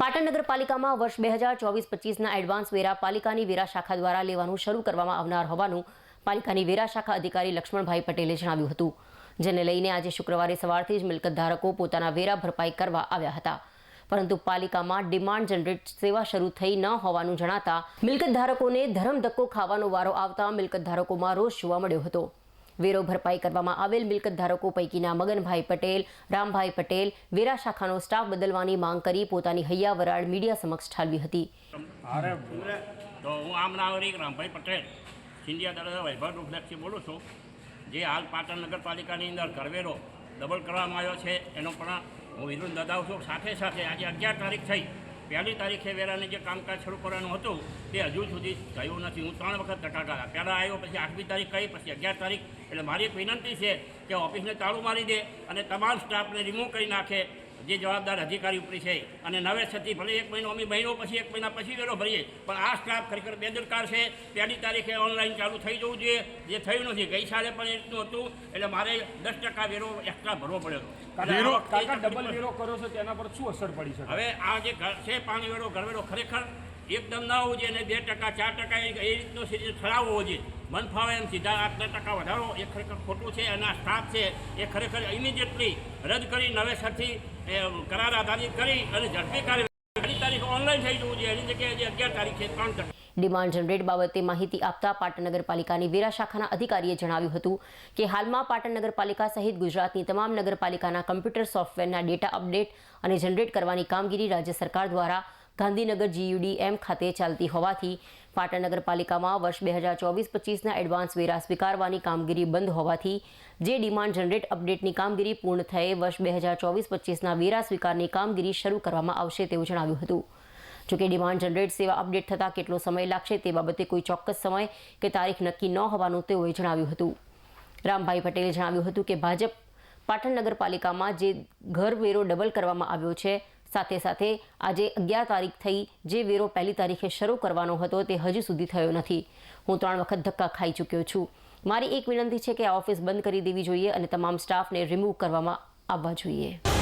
પાટણ નગરપાલિકામાં વર્ષ બે હજાર ચોવીસ પચીસના એડવાન્સ વેરા પાલિકાની વેરા શાખા દ્વારા લેવાનું શરૂ કરવામાં આવનાર હોવાનું પાલિકાની વેરા શાખા અધિકારી લક્ષ્મણભાઈ પટેલે જણાવ્યું હતું, જેને લઈને આજે શુક્રવારે સવારથી જ મિલકત ધારકો પોતાના વેરા ભરપાઈ કરવા આવ્યા હતા. પરંતુ પાલિકામાં ડિમાન્ડ જનરેટ સેવા શરૂ થઈ ન હોવાનું જણાતા મિલકત ધારકોને ધરમ ધક્કો ખાવાનો વારો આવતા મિલકત ધારકોમાં રોષ જોવા મળ્યો હતો. વેરો ભરપાઈ કરવામાં આવેલ મિલકત ધારકો પૈકીના મગનભાઈ પટેલ, રામભાઈ પટેલ, વેરા શાખાનો સ્ટાફ બદલવાની માંગ કરી પોતાની હૈયા વરાળ મીડિયા સમક્ષ ઠાલવી હતી. તો હું આમ રામભાઈ પટેલ, સિંધિયા દાદા વૈભવ ડુપ્લેક્સથી બોલું છું. જે હાલ પાટણ નગરપાલિકાની અંદર કરવેરો ડબલ કરવામાં આવ્યો છે, એનો પણ હું વિરોધ નોંધાવું છું. સાથે સાથે આજે અગિયાર તારીખ થઈ પહેલી તારીખે વેરાને જે કામકાજ શરૂ કરવાનું હતું, તે હજુ સુધી થયું નથી. હું ત્રણ વખત ટટાકા પહેલાં આવ્યો, પછી આઠમી તારીખ કહી પછી અગિયાર તારીખ. એટલે મારી એક વિનંતી છે કે ઓફિસને તાળું મારી દે અને તમામ સ્ટાફને રિમૂવ કરી નાખે. જે જવાબદાર અધિકારી ઉપરી છે. અને નવેસરથી ભલે એક મહિનો અમે મહિનો પછી એક મહિના પછી વેરો ભરીએ પણ આ સ્ટાફ ખરેખર બેદરકાર છે. પહેલી તારીખે ઓનલાઈન ચાલુ થઈ જવું જોઈએ. જે થયું નથી ગઈ સાલે પણ એટલું હતું. એટલે મારે દસ ટકા વેરો એક્સ્ટ્રા ભરવો પડ્યો ડબલ વેરો કરો છો તેના પર શું અસર પડી છે હવે આ જે ઘર છે પાણી વેરો ઘરવેરો ખરેખર એકદમ ના હોવું જોઈએ અને બે ટકા ચાર ટકા એ રીતનો ઠરાવ હોવો જોઈએ. મન ફાવે એમ સીધા આટલા ટકા વધારો, એ ખરેખર ખોટું છે અને આ સ્ટાફ છે, એ ખરેખર ઇમિડિયેટલી રદ કરી, નવેસરથી કરાર આધારિત કરી અને ઝડપી કાર્યવાહી તારીખ ઓનલાઈન થઈ જવું જોઈએ, એની જગ્યાએ અગિયાર તારીખે ત્રણ ટકા ડિમાન્ડ જનરેટ બાબતે માહિતી આપતા પાટણ નગરપાલિકાની વેરા શાખાના અધિકારીએ જણાવ્યું હતું કે હાલમાં પાટણ નગરપાલિકા સહિત ગુજરાતની તમામ નગરપાલિકાના કમ્પ્યુટર સોફ્ટવેરના ડેટા અપડેટ અને જનરેટ કરવાની કામગીરી રાજ્ય સરકાર દ્વારા ગાંધીનગર જીયુડીએમ ખાતે ચાલતી હોવાથી પાટણ નગરપાલિકામાં વર્ષ બે હજાર ચોવીસ પચીસના એડવાન્સ વેરા સ્વીકારવાની કામગીરી બંધ હોવાથી જે ડિમાન્ડ જનરેટ અપડેટની કામગીરી પૂર્ણ થયે વર્ષ બે હજાર ચોવીસ પચીસના વેરા સ્વીકારની કામગીરી શરૂ કરવામાં આવશે તેવું જણાવ્યું હતું. જોકે ડિમાન્ડ જનરેટ સેવા અપડેટ થતાં કેટલો સમય લાગશે તે બાબતે કોઈ ચોક્કસ સમય કે તારીખ નક્કી ન હોવાનું તેઓએ જણાવ્યું હતું. રામભાઈ પટેલે જણાવ્યું હતું કે ભાજપ પાટણ નગરપાલિકામાં જે ઘર વેરો ડબલ કરવામાં આવ્યો છે સાથે સાથે આજે અગિયાર તારીખ થઈ જે વેરો પહેલી તારીખે શરૂ કરવાનો હતો તે હજુ સુધી થયો નથી. હું ત્રણ વખત ધક્કા ખાઈ ચૂક્યો છું. મારી એક વિનંતી છે કે આ ઓફિસ બંધ કરી દેવી જોઈએ અને તમામ સ્ટાફને રિમૂવ કરવામાં આવવા જોઈએ.